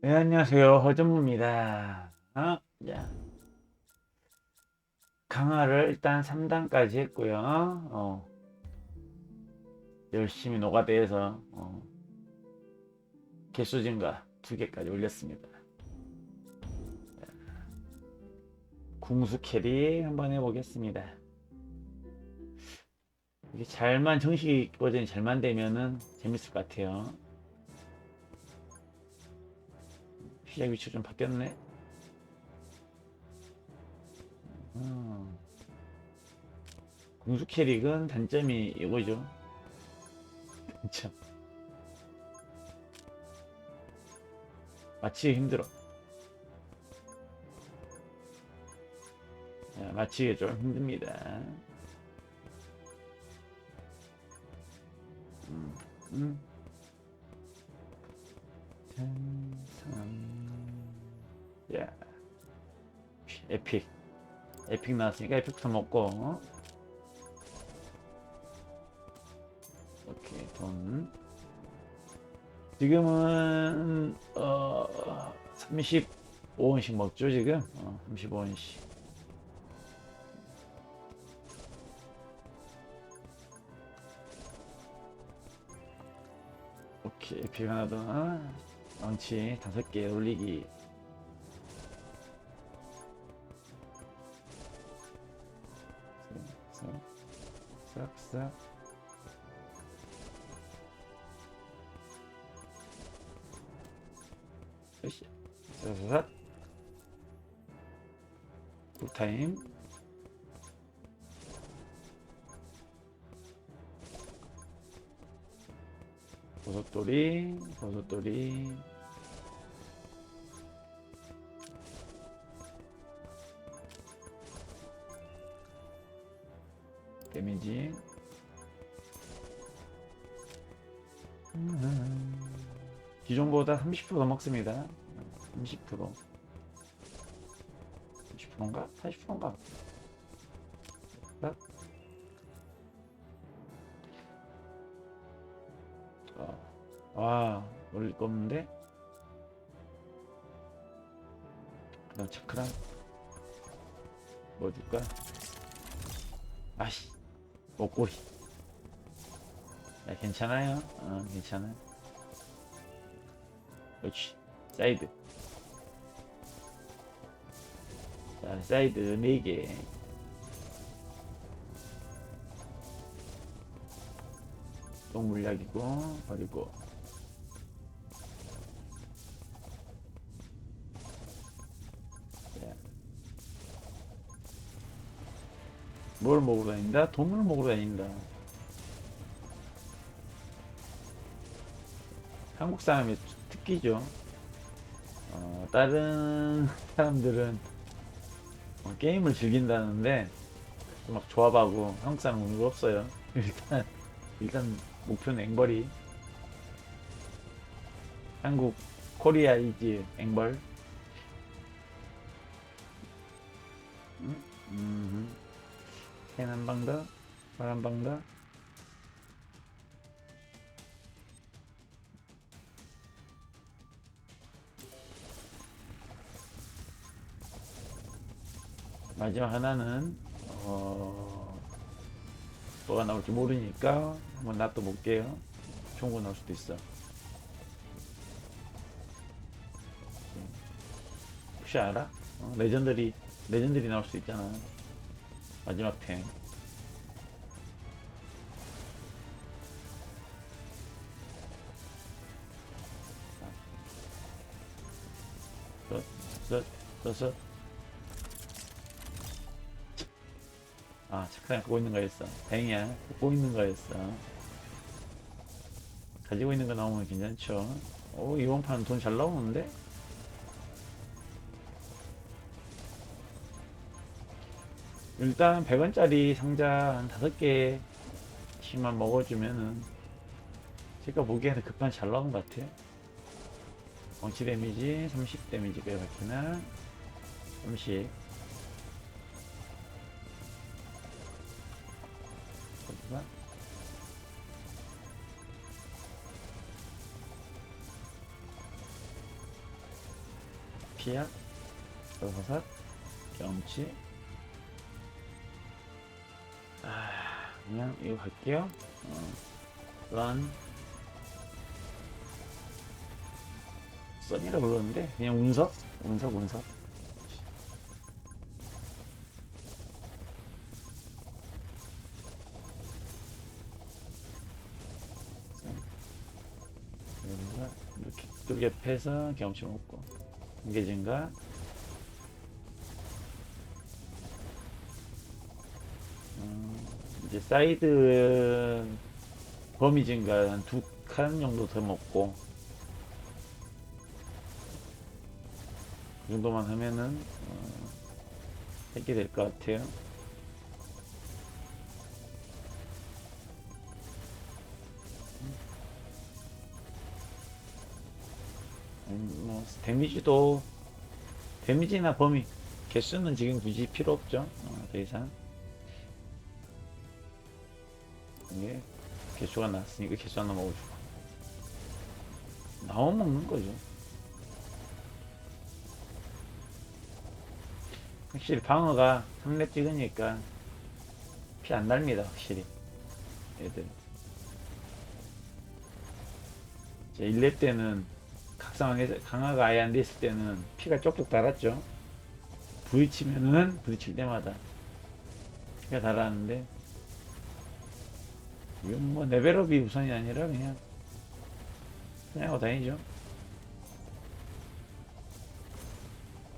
네, 안녕하세요. 허전무입니다. 어? 자. 강화를 일단 3단까지 했고요. 어. 열심히 노가다해서 어. 개수 증가 2개까지 올렸습니다. 자. 궁수 캐리 한번 해보겠습니다. 이게 잘만 정식 버전이 잘만 되면은 재밌을 것 같아요. 시작 위치가 좀 바뀌었네. 음. 공주 캐릭은 단점이 이거죠. 참 마치기 힘들어. 마치기 좀 힘듭니다. 음, 음. 10, 3, 예. 에픽. 에픽 나왔으니까 에픽부터 먹고. 어? 오케이, 돈. 지금은, 어, 35원씩 먹죠, 지금? 어, 35원씩. 오케이, 에픽 하나 더. 런치 다섯 개 올리기. 싹, 싹, 싹. 으쌰. 싹, 굿타임. 버섯돌이, 버섯돌이. 데미지. 기존보다 30%더 먹습니다. 30%. 30%인가? 40%인가? 와, 올릴 거 없는데? 그럼 체크랑 뭐 줄까? 아씨, 목걸이. 야, 괜찮아요? 어, 괜찮아. 그렇지. 사이드. 자, 사이드 4개. 또 물약이고, 버리고. 뭘 먹으러 다닌다? 돈을 먹으러 다닌다. 한국 사람의 특기죠. 어, 다른 사람들은 어, 게임을 즐긴다는데 막 조합하고 한국 사람은 그런 거 없어요. 일단 일단 목표는 앵벌이 한국 코리아 이지 앵벌 음, 음, 캔 한 방 더, 발한방 더. 마지막 하나는 어, 뭐가 나올지 모르니까 한번 놔둬 볼게요. 거 나올 수도 있어. 혹시 알아? 어, 레전드리 레전드리 나올 수 있잖아. 마지막 탱. 섯, 섯, 섯, 아, 착하게 갖고 있는 거였어. 다행이야. 갖고 있는 거였어. 가지고 있는 거 나오면 괜찮죠. 오, 이번 판은 돈잘 나오는데? 일단 100원짜리 상자 한 5개씩만 먹어주면은 제가 보기에는 급한 잘 나온 것 같아요. 엉치 데미지 30 데미지가 밝히나 30 잠시만. 피약, 버섯, 경치. 그냥 이거 갈게요. 어, 런. 썬이라 부르는데 그냥 운석, 운석, 운석. 이렇게 두개 패서 경치 먹고 이게 증가 사이드 범위 증가 한 두 칸 정도 더 먹고 이 정도만 하면은 어, 해결 될 것 같아요. 음, 뭐 데미지도 데미지나 범위 개수는 지금 굳이 필요 없죠. 어, 더 이상 이게 개수가 났으니까 개수 하나 먹어주고 나오면 먹는 거죠. 확실히 방어가 3렙 찍으니까 피안 납니다 확실히. 애들. 이제 1렙 때는 각성하게 강화가 아예 안 됐을 때는 피가 쪽쪽 달았죠. 부딪히면은 부딪힐 때마다 피가 달았는데 이건 뭐 레벨업이 우선이 아니라 그냥 그냥 하고 다니죠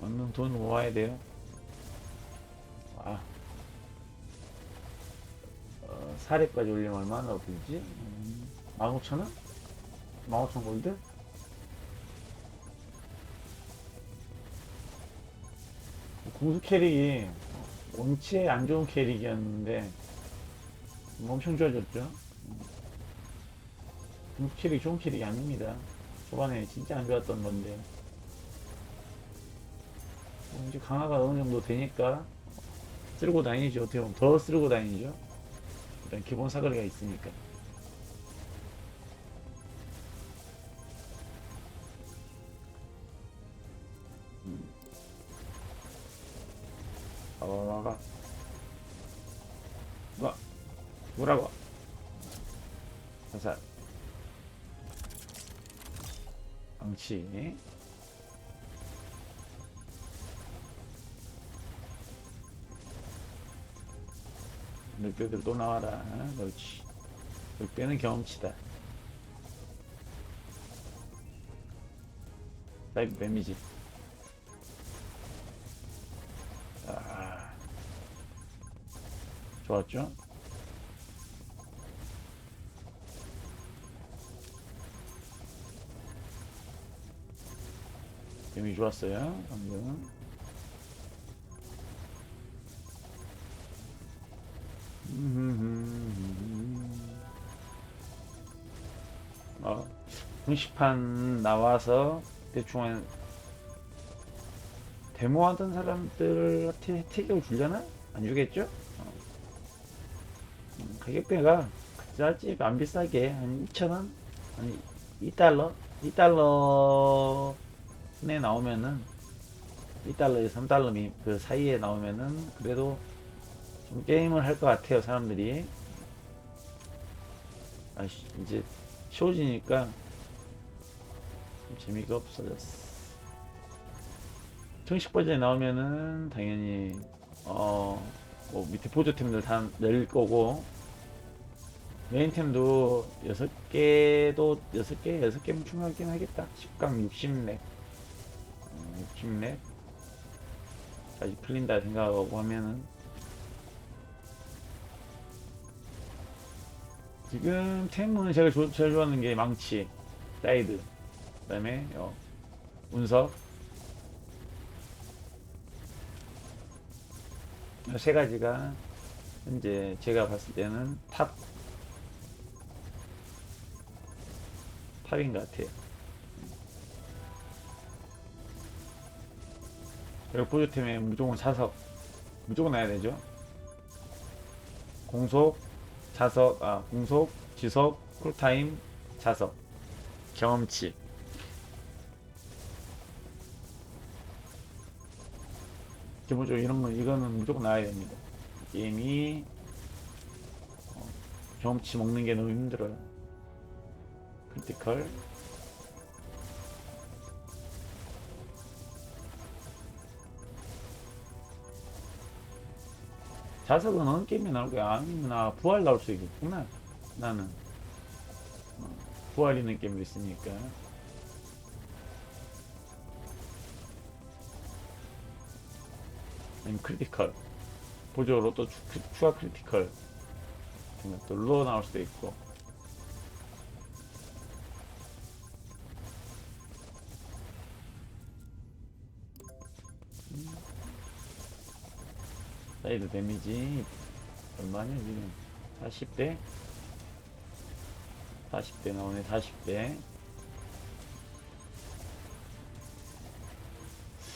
얻는 돈 모아야 돼요 아, 어, 사례까지 올리면 얼마나 들지? 음, 15,000원? 15,000 골드? 공수 캐릭이 원치에 안 좋은 캐릭이었는데 엄청 좋아졌죠. 음. 캐릭 좋은 캐릭이 아닙니다. 초반에 진짜 안 좋았던 건데 어, 이제 강화가 어느 정도 되니까 쓸고 다니죠. 어떻게 보면 더 쓸고 다니죠. 일단 기본 사거리가 있으니까. 음. 와 뭐라고 화살 방치 늑대들 또 나와라. 그렇지. 늑대는 경험치다. 사이드 데미지. 아. 좋았죠? 데미지 좋았어요, 방금. 어, 공식판 나와서 대충 한 데모하던 사람들한테 혜택을 주려나? 안 주겠죠? 어. 음, 가격대가 그다지 안 비싸게 한 2,000원? 아니 2달러? 2달러 내 나오면은 2달러에 3달러 그 사이에 나오면은 그래도 좀 게임을 할 것 같아요 사람들이. 아 이제 쉬워지니까 좀 재미가 없어졌어. 정식 버전에 나오면은 당연히 어 뭐 밑에 보조템들 다 낼 거고 메인템도 6개도 6개 6개면 충분하긴 하겠다. 10강 60렙 60렙 까지 풀린다 생각하고 하면은. 지금 템은 제가 조, 제일 좋아하는 게 망치, 사이드, 그 다음에 어, 운석. 이세 가지가 현재 제가 봤을 때는 탑. 탑인 것 같아요. 그리고 보조템에 무조건 자석 무조건 나야 되죠. 공속 자석, 아, 공속, 지속, 쿨타임, 자석, 경험치. 기본적으로 이런 거 이거는 무조건 나와야 됩니다. 게임이 어, 경험치 먹는 게 너무 힘들어요. 크리티컬 자석은 어느 게임에 나올 거야? 아니면 나 부활 나올 수 있겠구나. 나는 어, 부활 있는 게임도 있으니까. 아니면 크리티컬 보조로 또 추, 추가 크리티컬 같은 것들로 나올 수도 있고 사이드 데미지 얼마냐 지금? 40대? 40대 나오네 40대.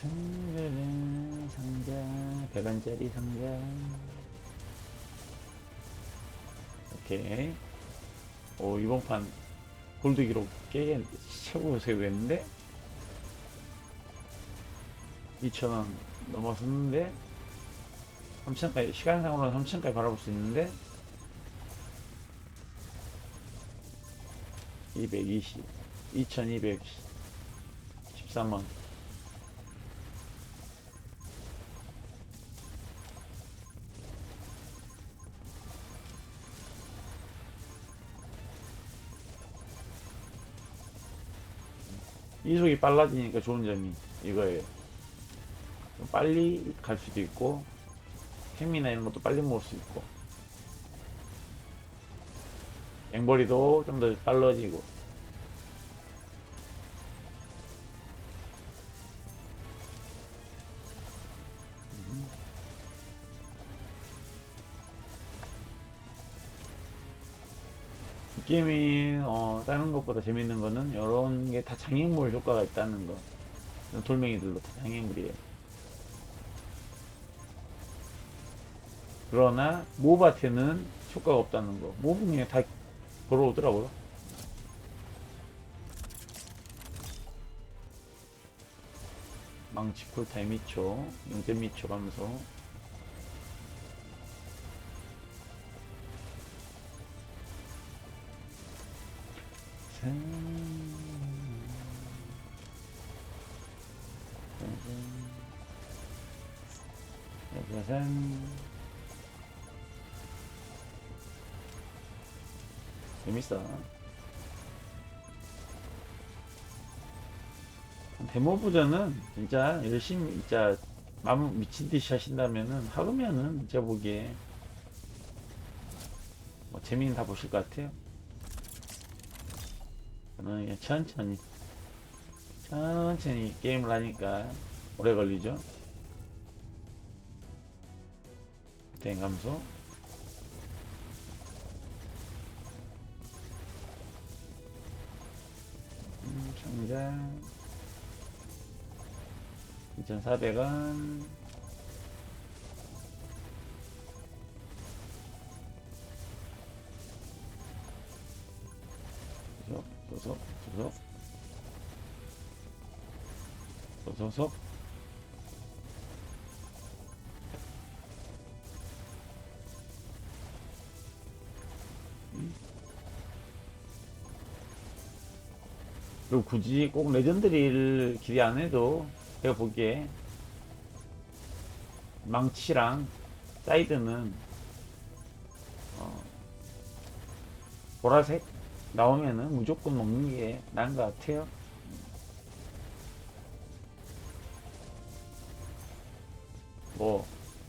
승자는 상자 100원짜리 상자. 오케이. 오 이번 판 골드 기록 깨 최고 세우겠는데? 2,000원 넘어섰는데 3,000까지 시간상으로는 3,000까지 바라볼 수 있는데 220 2,213원 이속이 빨라지니까 좋은 점이 이거예요. 좀 빨리 갈 수도 있고 햄이나 이런 것도 빨리 먹을 수 있고. 앵벌이도 좀 더 빨라지고. 음. 이 게임이 어, 다른 것보다 재밌는 거는 이런 게 다 장애물 효과가 있다는 거. 돌멩이들도 다 장애물이에요 그러나 모바트는 효과가 없다는 거. 모브 그냥 다 걸어오더라고요. 망치 쿨 타임 2초 0.2초 가면서 재밌어. 데모 버전은 진짜 열심히 진짜 마음 미친 듯이 하신다면은 하루면은 제가 보기에 뭐 재미는 다 보실 것 같아요. 저는 천천히 천천히 게임을 하니까 오래 걸리죠? 땡 감소 음, 상자 2,400원. 소속 소속. 소속 소속 그리고 굳이 꼭 레전드리를 기대 안 해도 제가 보기에 망치랑 사이드는 어, 보라색 나오면은 무조건 먹는 게 나은 것 같아요. 뭐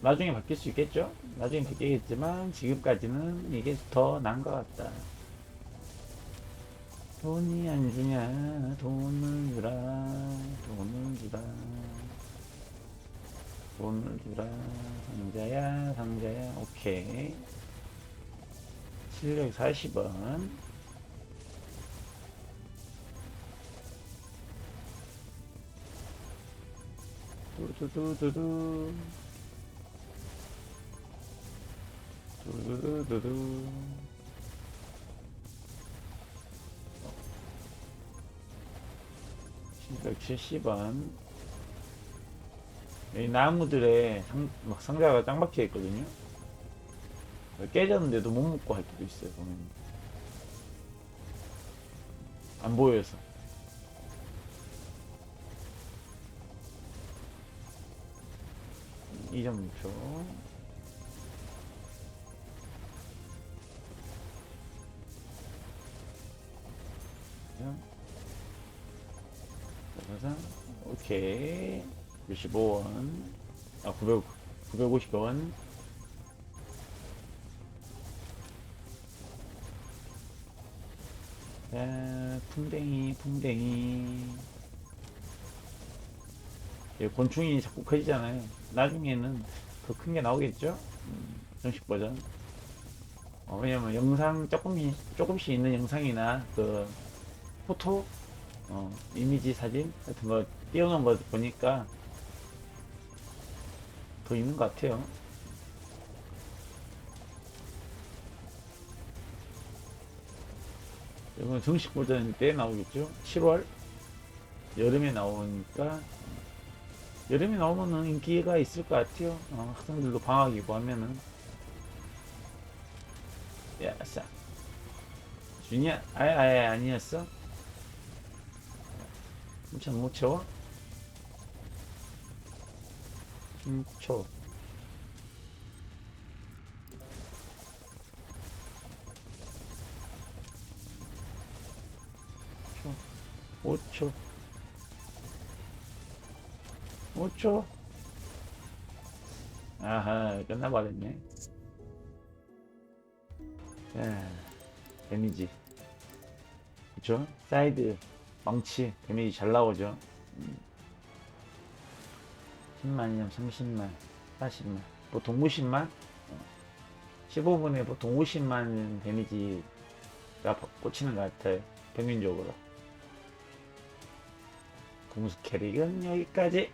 나중에 바뀔 수 있겠죠? 나중에 바뀌겠지만 지금까지는 이게 더 나은 것 같다. 돈이 안 주냐? 돈을 주라 돈을 주라. 돈을 주라 상자야 상자야. 오케이. 실력 40원. 두두두두두. 두두두두두 실력 70원 이 나무들에 상, 막 상자가 짱 박혀 있거든요. 깨졌는데도 못 먹고 할 때도 있어요, 보면. 안 보여서. 이 점표. 짜 자잔. 오케이. 65원. 아, 900, 950원. 자, 풍뎅이, 풍뎅이. 예, 곤충이 자꾸 커지잖아요. 나중에는 더 큰 게 나오겠죠? 음, 정식 버전. 어, 왜냐면 영상 조금씩, 조금씩 있는 영상이나 그 포토, 어, 이미지 사진 같은 거 띄워놓은 거 보니까 더 있는 것 같아요. 이건 정식 버전 때 나오겠죠? 7월? 여름에 나오니까 여름에 나오면은 인기가 있을 것 같아요. 어, 학생들도 방학이고 하면은 야싸 준이야 아예 아예 아니었어? 엄청 못 채워? 초 5초 5초 아하 끝나버렸네. 자 데미지. 그쵸? 사이드 망치 데미지 잘 나오죠. 음. 10만이면 30만 40만. 보통 50만? 15분에 보통 50만 데미지가 꽂히는 것 같아요 평균적으로. 공수 캐릭은 여기까지